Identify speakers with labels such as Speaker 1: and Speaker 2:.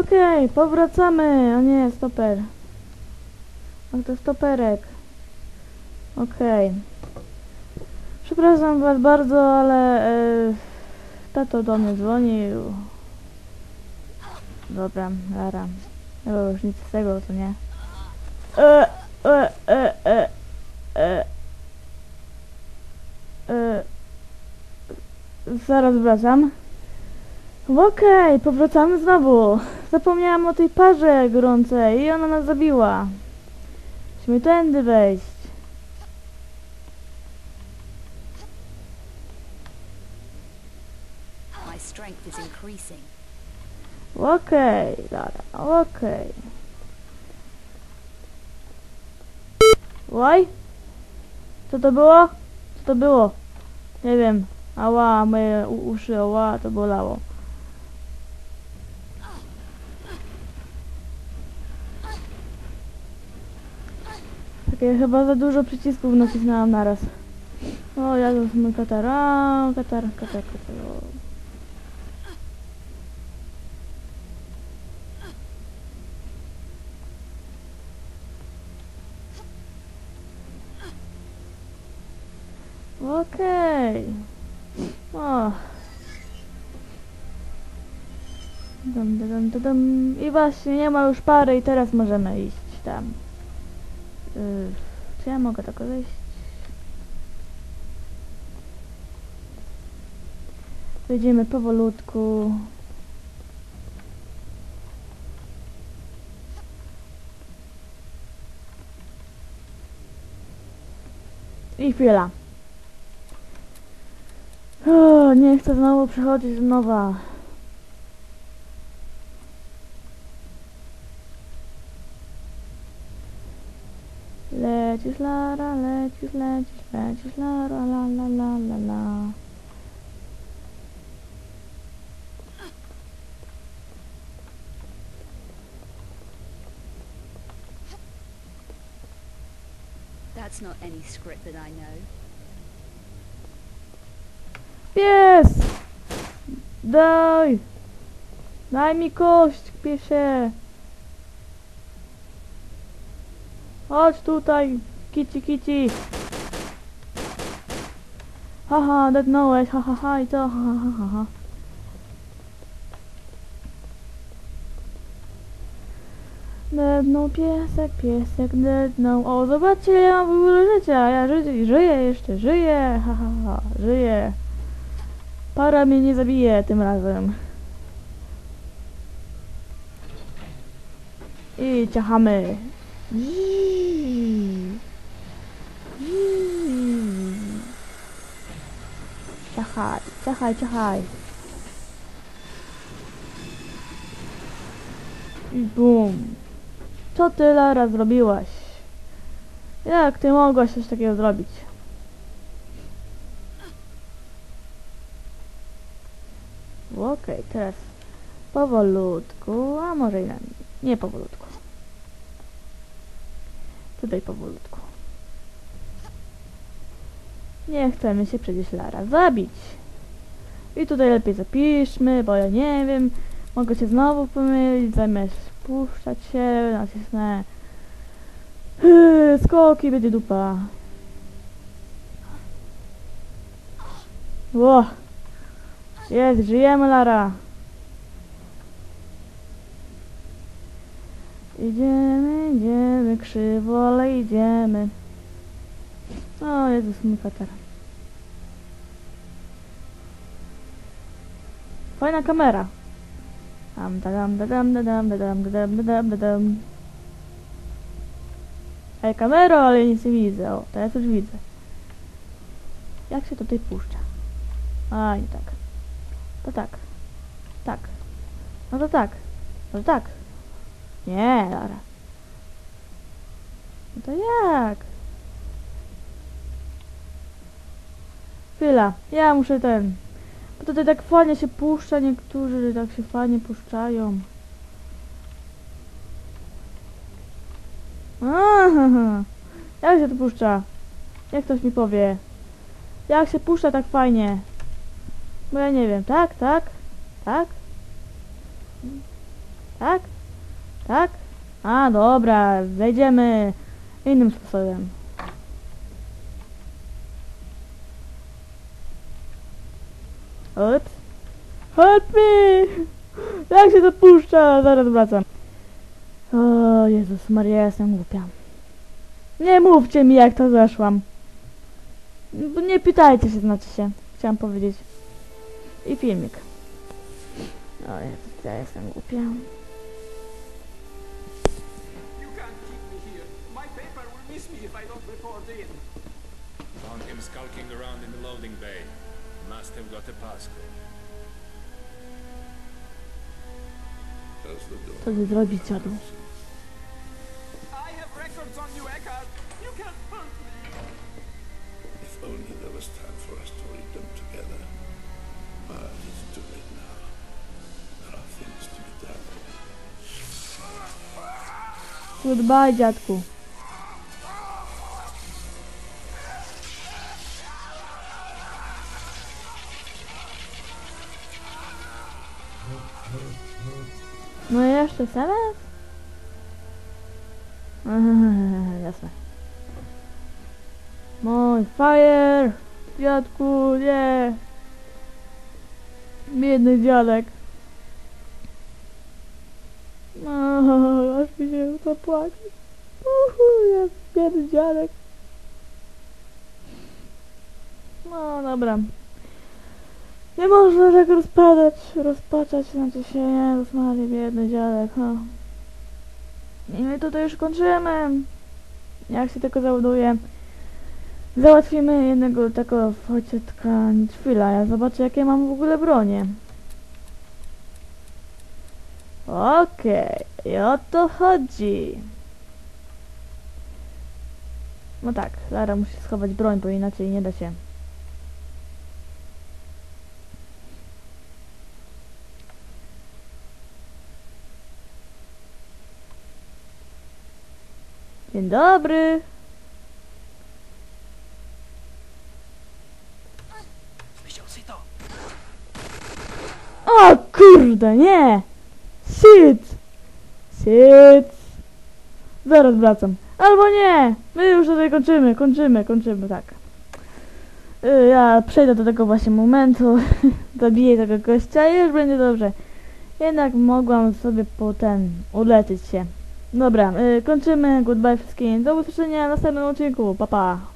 Speaker 1: Okej, powracamy. O nie, stoper. Ach, to stoperek. Okej. Przepraszam was bardzo, ale e, tato do mnie dzwonił. Dobra, Lara. No już nic z tego, co nie. E, e, e, e, e, e, zaraz wracam. Okej, powracamy znowu. Zapomniałam o tej parze gorącej i ona nas zabiła. Musimy tędy wejść. Okej, dobra, okej. Łaj? Co to było? Co to było? Nie wiem. Ała, moje uszy, ała, to bolało. Chyba za dużo przycisków nacisnęłam naraz. O, Jezus, mój katar, a, katar, katar, katar. O. Okej. O. Dum, dum, dum, dum. I właśnie nie ma już pary i teraz możemy iść tam. Y, czy ja mogę tak wejść? Wejdziemy powolutku. I chwila. O, nie chcę znowu przechodzić z nowa. Lecisz Lara, lecisz, lecisz, lecisz Lara, la la la la la.
Speaker 2: That's not any script that I know.
Speaker 1: Pies! Daj! Daj mi kość, piesie! Chodź tutaj, kici kici! Haha, dednąłeś, ha ha ha i co, ha ha ha ha. Dednął piesek, piesek dednął. O, zobaczcie, ja mam w ogóle życia, ja ży żyję jeszcze, żyję, ha ha ha, żyję. Para mnie nie zabije tym razem. I ciachamy. Ciachaj, ciachaj, ciachaj. I bum. Co ty Lara zrobiłaś? Jak ty mogłaś coś takiego zrobić? Okej, teraz powolutku, a może i nie powolutku. Tutaj powolutku. Nie chcemy się przecież Lara zabić. I tutaj lepiej zapiszmy, bo ja nie wiem, mogę się znowu pomylić, zamiast spuszczać się, nacisnę yy, skoki, będzie dupa. Ło! Jest, żyjemy Lara. Idziemy, idziemy, krzywo, idziemy. O Jezus, mój katar. Fajna kamera. Dam, dadam, dadam, dadam, dadam, dadam, dadam. Ej, kamero, ale nic nie widzę. O, teraz już widzę. Jak się tutaj puszcza? A, nie tak. To tak. Tak. No to tak. No to tak. Nie, Lara. No to jak? Chwila, ja muszę ten. Bo tutaj tak fajnie się puszcza, niektórzy tak się fajnie puszczają. Aha, jak się to puszcza? Jak ktoś mi powie? Jak się puszcza tak fajnie? Bo ja nie wiem, tak, tak, tak? Tak? Tak? A, dobra, wejdziemy innym sposobem. Ups. Help me! Jak się to puszcza? Zaraz wracam. O Jezus Maria, jestem głupia. Nie mówcie mi jak to zeszłam. Nie pytajcie się, znaczy się. Chciałam powiedzieć. I filmik. O Jezus, ja jestem głupia.
Speaker 3: Found him skulking around in the loading bay. Must have got a passcode.
Speaker 1: Co ty zrobić, dziadu?
Speaker 4: I have records on you, Eckhart. You can't me.
Speaker 5: If only there was time for us to read them together. But it's too late now. There are things to be done.
Speaker 1: Goodbye, dziadku. No jeszcze SMS? Jasne. Mój fire! Dziadku, nie! Biedny dziadek. O, aż mi się to płacze. Uhu, biedny dziadek. No dobra. Nie można tak rozpadać, rozpaczać, znaczy się, nie, Maria, biedny dziadek, o. I my tutaj już kończymy. Jak się tylko załaduje. Załatwimy jednego takiego facietka chwila, ja zobaczę jakie mam w ogóle bronie. Okej, i o to chodzi. No tak, Lara musi schować broń, bo inaczej nie da się. Dobry. O kurde, nie! Shit! Shit! Zaraz wracam. Albo nie! My już tutaj kończymy, kończymy, kończymy, tak. Y, Ja przejdę do tego właśnie momentu, zabiję tego gościa i już będzie dobrze. Jednak mogłam sobie potem uleczyć się. Dobra, y, kończymy. Goodbye wszystkim. Do usłyszenia w następnym odcinku. Pa, pa.